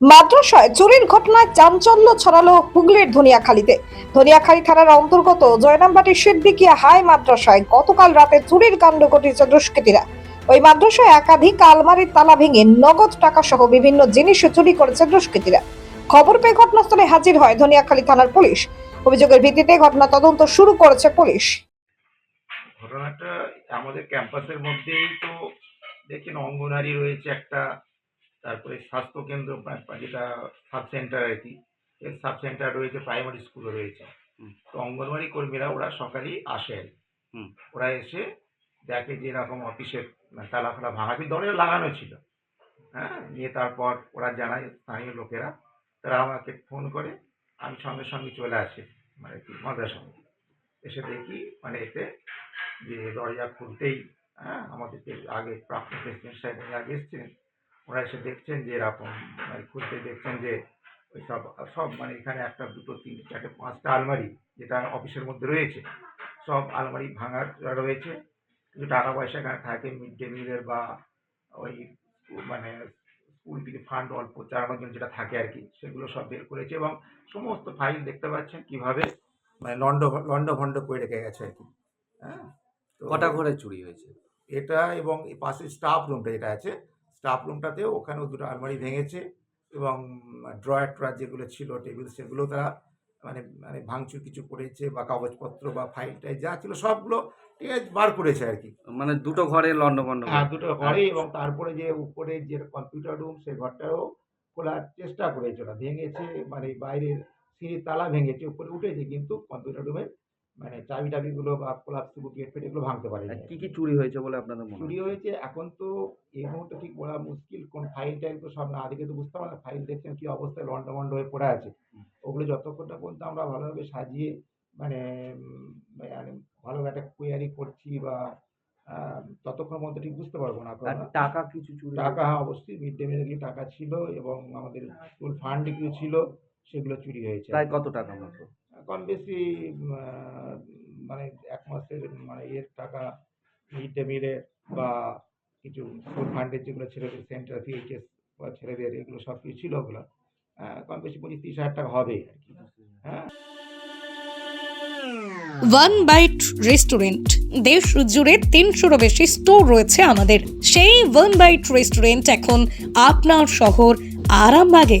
মাদ্রাসায় চুরির ঘটনায় চাঞ্চল্য ছড়ালো হুগলির ধনিয়াখালীতে। ধনিয়াখালী থানার অন্তর্গত জয়নামবাটি সিদ্দিকিয়া হাই মাদ্রাসায় গতকাল রাতে চুরির কাণ্ড ঘটিয়েছে দুষ্কৃতীরা। ওই মাদ্রাসায় একাধিক আলমারির তালা ভেঙে নগদ টাকা সহ বিভিন্ন জিনিস চুরি করেছে দুষ্কৃতীরা। খবর পেয়ে ঘটনাস্থলে হাজির হয় ধনিয়াখালী থানার পুলিশ। অভিযোগের ভিত্তিতে ঘটনা তদন্ত শুরু করেছে পুলিশ। ঘটনাটা আমাদের ক্যাম্পাসের মধ্যেই তো দেখেন অঙ্গনারী রয়েছে একটা তারপরে স্বাস্থ্য কেন্দ্র বা- বা যেটা সাব সেন্টার আর কি এর সাব সেন্টার রয়েছে প্রাইমারি স্কুলও রয়েছে তো অঙ্গনওয়াড়ি কর্মীরা ওরা সকালেই আসে আর কি। হুম। ওরা এসে দেখে যে এরকম অফিসের তালা ফালা ভাঙা কিন্তু দরজা লাগানো ছিল হ্যাঁ নিয়ে তারপর ওরা জানায় স্থানীয় লোকেরা তারা আমাকে ফোন করে আমি সঙ্গে সঙ্গে চলে আসি মানে কি মাদ্রাসা এসে দেখি মানে এতে যে দরজা খুলতেই হ্যাঁ আমাদেরকে আগে প্রাপ্ত প্রেসিডেন্ট সাহেব আগে এসেছিলেন ওরা এসে দেখছেন যে এরকম মানে খুঁজতে দেখছেন যে ওই সব সব মানে এখানে একটা দুটো তিনটে চারটে পাঁচটা আলমারি যেটা অফিসের মধ্যে রয়েছে সব আলমারি ভাঙার রয়েছে কিছু টাকা পয়সা এখানে থাকে মিড ডে মিলের বা ওই মানে স্কুল থেকে ফান্ড অল্প চালানোর জন্য যেটা থাকে আর কি সেগুলো সব বের করেছে এবং সমস্ত ফাইল দেখতে পাচ্ছেন কীভাবে মানে লন্ড লন্ড ভন্ড করে রেখে গেছে আর কি হ্যাঁ? তো কটা ঘরে চুরি হয়েছে? এটা এবং পাশে স্টাফ রুমটা যেটা আছে স্টাফ রুমটাতেও ওখানেও দুটো আলমারি ভেঙেছে এবং ড্রয়ার ট্রয়ার যেগুলো ছিল টেবিল সেগুলো তারা মানে মানে ভাঙচুর কিছু করেছে বা কাগজপত্র বা ফাইল টাইল যা ছিল সবগুলো ঠিক আছে বার করেছে আর কি। মানে দুটো ঘরে লন্ডভন্ড হ্যাঁ দুটো ঘরে এবং তারপরে যে উপরে যে কম্পিউটার রুম সেই ঘরটাও খোলার চেষ্টা করেছে ওরা ভেঙেছে মানে বাইরের সিঁড়ির তালা ভেঙেছে উপরে উঠেছে কিন্তু কম্পিউটার রুমের মানে চাবি টাবিগুলো বা কোলাপ গেট ফেট এগুলো ভাঙতে পারেনি কি কি। চুরি হয়েছে বলে আপনাদের মনে চুরি হয়েছে এখন তো এই মুহূর্তে ঠিক বলা মুশকিল কোন ফাইল টাইল তো সব না আদিকে তো বুঝতে পারলাম ফাইল দেখছেন কি অবস্থায় লন্ডমন্ড হয়ে পড়ে আছে। ওগুলো যতক্ষণ না পর্যন্ত আমরা ভালোভাবে সাজিয়ে মানে মানে ভালোভাবে একটা কোয়ারি করছি বা ততক্ষণ মধ্যে ঠিক বুঝতে পারব না। টাকা কিছু চুরি টাকা হ্যাঁ অবশ্যই মিড ডে মিলের কিছু টাকা ছিল এবং আমাদের স্কুল ফান্ড কিছু ছিল সেগুলো চুরি হয়েছে। প্রায় কত টাকা মতো কম বেশি উম, আহ, মানে এক মাসের মানে এর টাকা মিড ডে মিলের বা কিছু স্কুল ফান্ডের যেগুলো ছেলেদের সেন্টার সিএইচএস বা ছেলেদের এগুলো সব কিছু ছিল ওগুলো কম বেশি পঁচিশ তিরিশ হাজার টাকা হবে আর কি। হ্যাঁ? ওয়ান বাইট রেস্টুরেন্ট দেশ জুড়ে তিনশোরও বেশি স্টোর রয়েছে আমাদের। সেই ওয়ান বাইট রেস্টুরেন্ট এখন আপনার শহর আরামবাগে